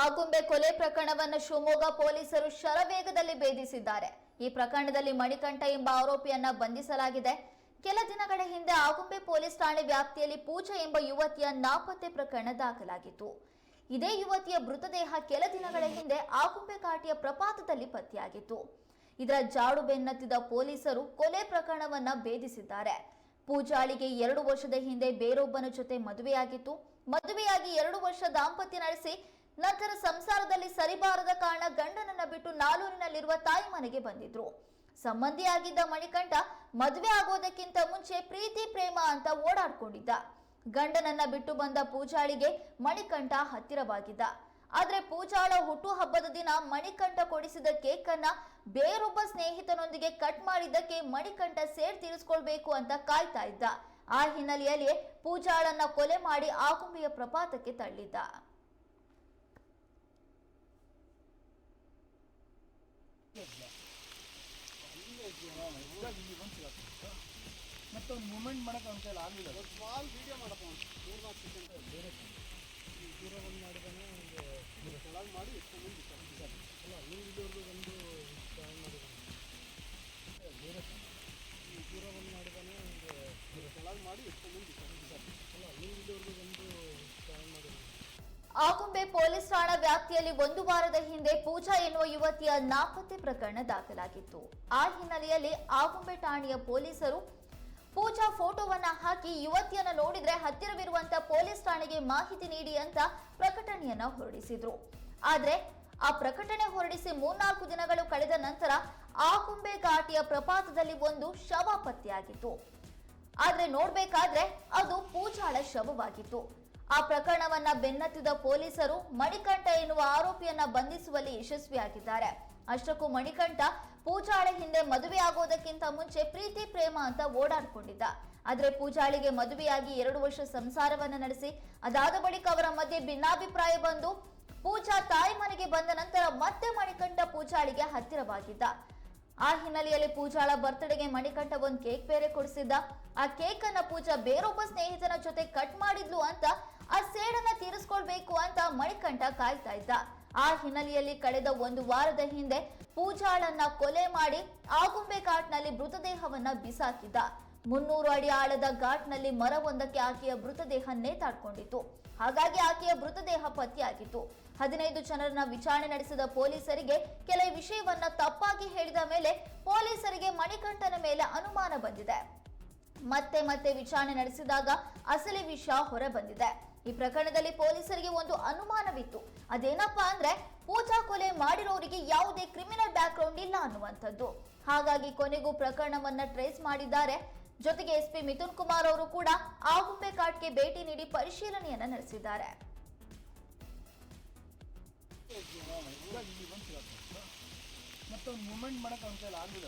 ಆಗುಂಬೆ ಕೊಲೆ ಪ್ರಕರಣವನ್ನು ಶಿವಮೊಗ್ಗ ಪೊಲೀಸರು ಶರವೇಗದಲ್ಲಿ ಭೇದಿಸಿದ್ದಾರೆ. ಈ ಪ್ರಕರಣದಲ್ಲಿ ಮಣಿಕಂಠ ಎಂಬ ಆರೋಪಿಯನ್ನ ಬಂಧಿಸಲಾಗಿದೆ. ಕೆಲ ದಿನಗಳ ಹಿಂದೆ ಆಗುಂಬೆ ಪೊಲೀಸ್ ಠಾಣೆ ವ್ಯಾಪ್ತಿಯಲ್ಲಿ ಪೂಜಾ ಎಂಬ ಯುವತಿಯ ನಾಪತ್ತೆ ಪ್ರಕರಣ ದಾಖಲಾಗಿತ್ತು. ಇದೇ ಯುವತಿಯ ಮೃತದೇಹ ಕೆಲ ದಿನಗಳ ಹಿಂದೆ ಆಗುಂಬೆ ಕಾಟಿಯ ಪ್ರಪಾತದಲ್ಲಿ ಪತ್ತೆಯಾಗಿತ್ತು. ಇದರ ಜಾಡು ಬೆನ್ನತ್ತಿದ ಪೊಲೀಸರು ಕೊಲೆ ಪ್ರಕರಣವನ್ನ ಭೇದಿಸಿದ್ದಾರೆ. ಪೂಜಾಳಿಗೆ ಎರಡು ವರ್ಷದ ಹಿಂದೆ ಬೇರೊಬ್ಬನ ಜೊತೆ ಮದುವೆಯಾಗಿತ್ತು. ಮದುವೆಯಾಗಿ ಎರಡು ವರ್ಷ ದಾಂಪತ್ಯ ನಡೆಸಿ ನಂತರ ಸಂಸಾರದಲ್ಲಿ ಸರಿಬಾರದ ಕಾರಣ ಗಂಡನನ್ನ ಬಿಟ್ಟು ನಾಲೂರಿನಲ್ಲಿರುವ ತಾಯಿ ಮನೆಗೆ ಬಂದಿದ್ರು. ಸಂಬಂಧಿಯಾಗಿದ್ದ ಮಣಿಕಂಠ ಮದುವೆ ಆಗೋದಕ್ಕಿಂತ ಮುಂಚೆ ಪ್ರೀತಿ, ಪ್ರೇಮ ಅಂತ ಓಡಾಡ್ಕೊಂಡಿದ್ದ. ಗಂಡನನ್ನ ಬಿಟ್ಟು ಬಂದ ಪೂಜಾಳಿಗೆ ಮಣಿಕಂಠ ಹತ್ತಿರವಾಗಿದ್ದ. ಆದ್ರೆ ಪೂಜಾಳ ಹುಟ್ಟುಹಬ್ಬದ ದಿನ ಮಣಿಕಂಠ ಕೊಡಿಸಿದ ಕೇಕ್ ಅನ್ನ ಬೇರೊಬ್ಬ ಸ್ನೇಹಿತನೊಂದಿಗೆ ಕಟ್ ಮಾಡಿದ್ದಕ್ಕೆ ಮಣಿಕಂಠ ಸೇರ್ ತೀರಿಸ್ಕೊಳ್ಬೇಕು ಅಂತ ಕಾಯ್ತಾ ಇದ್ದ. ಆ ಹಿನ್ನೆಲೆಯಲ್ಲಿ ಪೂಜಾಳನ್ನ ಕೊಲೆ ಮಾಡಿ ಆಗುಂಬೆಯ ಪ್ರಪಾತಕ್ಕೆ ತಳ್ಳಿದ್ದ. ಮತ್ತೆ ಒಂದು ಮೂಮೆಂಟ್ ಮಾಡಕ್ಕೆ ಅವ್ನ ಕೈಲಿ ಆಗಲಿಲ್ಲ. ಸ್ಮಾಲ್ ವಿಡಿಯೋ ಮಾಡಪ್ಪ ಒಂದು ಮೂರು ನಾಲ್ಕು ಸೆಕೆಂಡ್ ಬೇರೆ ದೂರ ಬಂದು ಮಾಡಿದಾನೆ ಒಂದು ಕೆಳಗೆ ಮಾಡಿ ಎಷ್ಟು ಮಂದಿ ಸರ್ ಸರ್ ಅಲ್ಲ ನೀವು ಇಲ್ಲಿವರೆಗೂ ಒಂದು ಜಾಯಿನ್ ಮಾಡಿದ್ದಾನೆ ಬೇರೆ ಸರ್ ಈ ದೂರ ಬಂದು ಮಾಡಿದಾನೆ ಒಂದು ಕೆಳಗೆ ಮಾಡಿ ಎಷ್ಟು ಮಂದಿ ಸರ್ ಸರ್ ಅಲ್ಲ ನೀವು ಇಲ್ಲಿವರೆಗೂ ಒಂದು ಜಾಯಿನ್ ಮಾಡಿದ್ದಾನೆ ಆಗುಂಬೆ ಪೊಲೀಸ್ ಠಾಣಾ ವ್ಯಾಪ್ತಿಯಲ್ಲಿ ಒಂದು ವಾರದ ಹಿಂದೆ ಪೂಜಾ ಎನ್ನುವ ಯುವತಿಯ ನಾಪತ್ತೆ ಪ್ರಕರಣ ದಾಖಲಾಗಿತ್ತು. ಆ ಹಿನ್ನೆಲೆಯಲ್ಲಿ ಆಗುಂಬೆ ಠಾಣೆಯ ಪೊಲೀಸರು ಪೂಜಾ ಫೋಟೋವನ್ನ ಹಾಕಿ ಯುವತಿಯನ್ನ ನೋಡಿದ್ರೆ ಹತ್ತಿರವಿರುವಂತ ಪೊಲೀಸ್ ಠಾಣೆಗೆ ಮಾಹಿತಿ ನೀಡಿ ಅಂತ ಪ್ರಕಟಣೆಯನ್ನ ಹೊರಡಿಸಿದ್ರು. ಆದ್ರೆ ಆ ಪ್ರಕಟಣೆ ಹೊರಡಿಸಿ ಮೂರ್ನಾಲ್ಕು ದಿನಗಳು ಕಳೆದ ನಂತರ ಆಗುಂಬೆ ಘಾಟಿಯ ಪ್ರಪಾತದಲ್ಲಿ ಒಂದು ಶವ ಪತ್ತೆಯಾಗಿತ್ತು. ಆದ್ರೆ ನೋಡ್ಬೇಕಾದ್ರೆ ಅದು ಪೂಜಾಳ ಶವವಾಗಿತ್ತು. ಆ ಪ್ರಕರಣವನ್ನ ಬೆನ್ನತ್ತಿದ ಪೊಲೀಸರು ಮಣಿಕಂಠ ಎನ್ನುವ ಆರೋಪಿಯನ್ನ ಬಂಧಿಸುವಲ್ಲಿ ಯಶಸ್ವಿಯಾಗಿದ್ದಾರೆ. ಅಷ್ಟಕ್ಕೂ ಮಣಿಕಂಠ ಪೂಜಾಳೆ ಹಿಂದೆ ಮದುವೆ ಆಗೋದಕ್ಕಿಂತ ಮುಂಚೆ ಪ್ರೀತಿ, ಪ್ರೇಮ ಅಂತ ಓಡಾಡ್ಕೊಂಡಿದ್ದ. ಆದ್ರೆ ಪೂಜಾಳಿಗೆ ಮದುವೆಯಾಗಿ ಎರಡು ವರ್ಷ ಸಂಸಾರವನ್ನ ನಡೆಸಿ, ಅದಾದ ಬಳಿಕ ಅವರ ಮಧ್ಯೆ ಭಿನ್ನಾಭಿಪ್ರಾಯ ಬಂದು ಪೂಜಾ ತಾಯಿ ಮನೆಗೆ ಬಂದ ನಂತರ ಮತ್ತೆ ಮಣಿಕಂಠ ಪೂಜಾಳಿಗೆ ಹತ್ತಿರವಾಗಿದ್ದ. ಆ ಹಿನ್ನೆಲೆಯಲ್ಲಿ ಪೂಜಾಳ ಬರ್ತ್ಡೇಗೆ ಮಣಿಕಂಠ ಒಂದು ಕೇಕ್ ಬೇರೆ ಕೊಡಿಸಿದ್ದ. ಆ ಕೇಕ್ ಅನ್ನ ಪೂಜಾ ಬೇರೊಬ್ಬ ಸ್ನೇಹಿತನ ಜೊತೆ ಕಟ್ ಮಾಡಿದ್ಲು ಅಂತ ಆ ಸೇಡನ್ನ ತೀರಿಸ್ಕೊಳ್ಬೇಕು ಅಂತ ಮಣಿಕಂಠ ಕಾಯ್ತಾ ಇದ್ದ. ಆ ಹಿನ್ನೆಲೆಯಲ್ಲಿ ಕಳೆದ ಒಂದು ವಾರದ ಹಿಂದೆ ಪೂಜಾಳನ್ನ ಕೊಲೆ ಮಾಡಿ ಆಗುಂಬೆ ಕಾಟ್ನಲ್ಲಿ ಮೃತದೇಹವನ್ನ ಬಿಸಾಕಿದ್ದ. ಮುನ್ನೂರು ಅಡಿ ಆಳದ ಘಾಟ್ನಲ್ಲಿ ಮರವೊಂದಕ್ಕೆ ಆಕೆಯ ಮೃತದೇಹ ನೇತಾಡ್ಕೊಂಡಿತ್ತು. ಹಾಗಾಗಿ ಆಕೆಯ ಮೃತದೇಹ ಪತ್ತೆಯಾಗಿತ್ತು. ಹದಿನೈದು ಜನರನ್ನ ವಿಚಾರಣೆ ನಡೆಸಿದ ಪೊಲೀಸರಿಗೆ ಕೆಲ ವಿಷಯವನ್ನ ತಪ್ಪಾಗಿ ಹೇಳಿದ ಮೇಲೆ ಪೊಲೀಸರಿಗೆ ಮಣಿಕಂಠನ ಮೇಲೆ ಅನುಮಾನ ಬಂದಿದೆ. ಮತ್ತೆ ಮತ್ತೆ ವಿಚಾರಣೆ ನಡೆಸಿದಾಗ ಅಸಲಿ ವಿಷಯ ಹೊರ ಬಂದಿದೆ ಈ ಪ್ರಕರಣದಲ್ಲಿ ಪೊಲೀಸರಿಗೆ ಒಂದು ಅನುಮಾನವಿತ್ತು. ಅದೇನಪ್ಪಾ ಅಂದ್ರೆ ಪೂಜಾ ಕೊಲೆ ಮಾಡಿರೋರಿಗೆ ಯಾವುದೇ ಕ್ರಿಮಿನಲ್ ಬ್ಯಾಕ್ ಗ್ರೌಂಡ್ ಇಲ್ಲ ಅನ್ನುವಂಥದ್ದು. ಹಾಗಾಗಿ ಕೊನೆಗೂ ಪ್ರಕರಣವನ್ನ ಟ್ರೇಸ್ ಮಾಡಿದ್ದಾರೆ ಜೊತೆಗೆ ಎಸ್ಪಿ ಮಿಥುನ್ ಕುಮಾರ್ ಅವರು ಕೂಡ ಆಗುಂಬೆ ಕಾಟ್ಗೆ ಭೇಟಿ ನೀಡಿ ಪರಿಶೀಲನೆಯನ್ನ ನಡೆಸಿದ್ದಾರೆ. ಮತ್ತೊಂದು ಮೂಮೆಂಟ್ ಮಾಡಕ್ಕೆ ಆಗಲಿಲ್ಲ